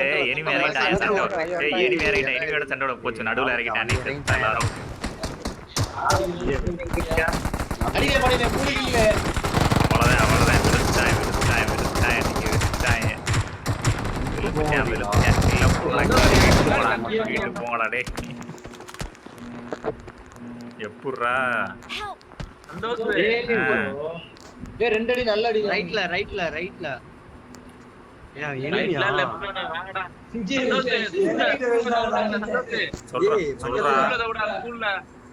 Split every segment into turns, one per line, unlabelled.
ஏய் எனிமி இறங்கிட்டான் சண்டை ஏய் எனிமி இறங்கிட்டான் எனிமியோட சண்டோட போச்சு. நடுவுல இறங்கிட்டான் நீ எல்லாரும்
அடிக்க
அவ்வளவுதான் அவ்வளவுதான். நீங்க இல்ல வீட்டு போங்கடா டேய்!
ஏய் ரெண்டு அடி நல்ல அடி.
ரைட்ல ரைட்ல ரைட்ல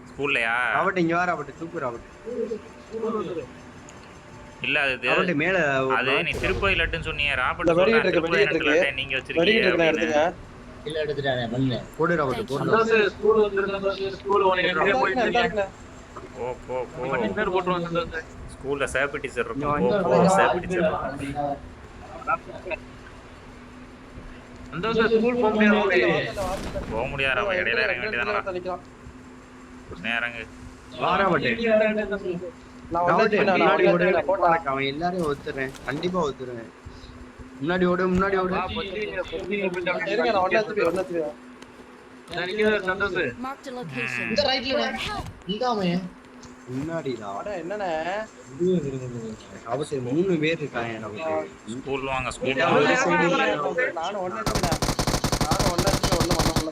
ஸ்கூல்லையா
அவட்ட இங்க வர அவட்ட சூப்பர் அவட்ட
இல்ல அது
அவட்ட மேல ஒரு
அது நீ
knock
திருப்பதி லட்டுன்னு சொன்னீங்க ராபர்ட் திருப்பதி லட்டு
இருக்கு.
நீங்க வச்சிருக்கீங்க
இல்ல எடுத்துட்டானே பண்ணு
போடு போடு
ஸ்கூல் ஸ்கூல் போயிட்டு இருக்கேன்
போ போ ஸ்கூல்ல சேஃப்டி டீச்சர் இருக்கும்
இங்க
போ
வந்து
போ சேஃப்டி டீச்சர்
சந்தோஷ் ஸ்கூல் போக முடியாது
போக முடியாது. அவன் இடையில இறங்க வேண்டியதானடா. உடனே இறங்கு.
அவன் எல்லாரையும் ஒத்துறேன். கண்டிப்பா ஒத்துறேன். முன்னாடி ஓடு முன்னாடி ஓடு.
இந்த ரைட்ல
முன்னாடிடா
அட என்னண்ணே?
அவசியம் மூணு பேர் இருக்காங்க நமக்கு.
ஸ்கூல் வாங்க.
நானும் நானும் பண்ண முடியல.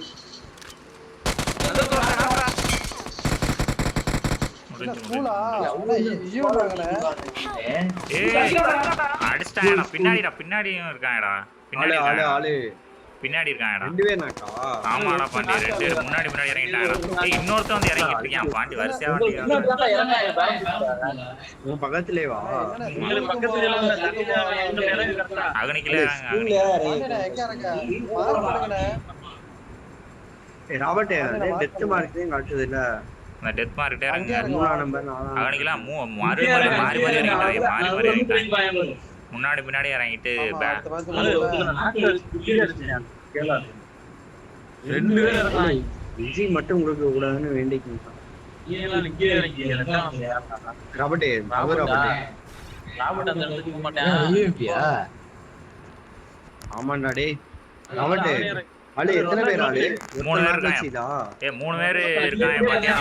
அடிச்சிட்டாங்கடா பின்னாடிடா பின்னாடியும் இருக்காங்கடா. பின்னாடி
ஆளு. ஆளு.
பின்னாடி
ரெண்டு நாக்கா
ஆமாடா பாண்டி ரெண்டு பேர் முன்னாடி முன்னாடி இறங்கிட்டாங்கடா ஏய் இன்னொருத்தன் வந்து இறங்கிட்டு இருக்கான் பாண்டி வரிசையா வண்டி
பக்கத்திலே வா
அகனிக்கல
மாற
ராபர்ட் டெத் மார்க்ஸையும் காட்டுது இல்ல
அந்த டெத் மார்க்கிட்டே இறங்க
மூணாம் நம்பர் நாலாம்
அகனிக்கலாம் மூ மாறி மாறி மாறி மாறி இறங்கிட்டாங்க மாறி மாறி இறங்கிட்டாங்க முன்னாடி பின்னாடி இறங்கிட்டு
ரெண்டு பேரும்
விஜய் மட்டும் கொடுக்க கூடாதுன்னு வேண்டிக்கிங்க ராபர்ட் அவர் ராபர்ட்.
ராபர்ட் அந்த இடத்துக்கு போக மாட்டேன்.
யூஎம்பியா
ஆமாண்டா டேய். ராபர்ட் ஆளு எத்தனை பேர் ஆளு?
மூணு பேர் இருக்காங்க. ஏ மூணு பேர் இருக்காங்க பாத்தியா?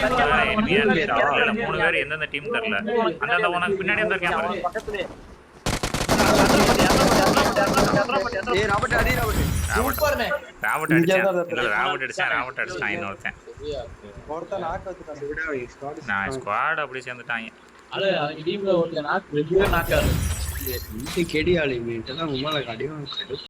மூணு பேர் எந்தெந்த டீம் தெரியல. அந்தந்த உனக்கு பின்னாடி வந்து இருக்கேன் பாரு
ஏய் ராபர்ட் அடி ராபர்ட்
சூப்பர்னே
ராபர்ட் அடிச்சான் இல்ல ராபர்ட் அடிச்சான் ராபர்ட் அடிச்சான் இன்னொருத்தன்
ஒருத்தன் நாக்கு வச்சுட்டான்.
நான் ஸ்குவாட் அப்படி சேர்ந்துட்டாங்க.
அது டீம்ல ஒருத்தன்
இந்த கெடி ஆளு உமால கடிவாங்க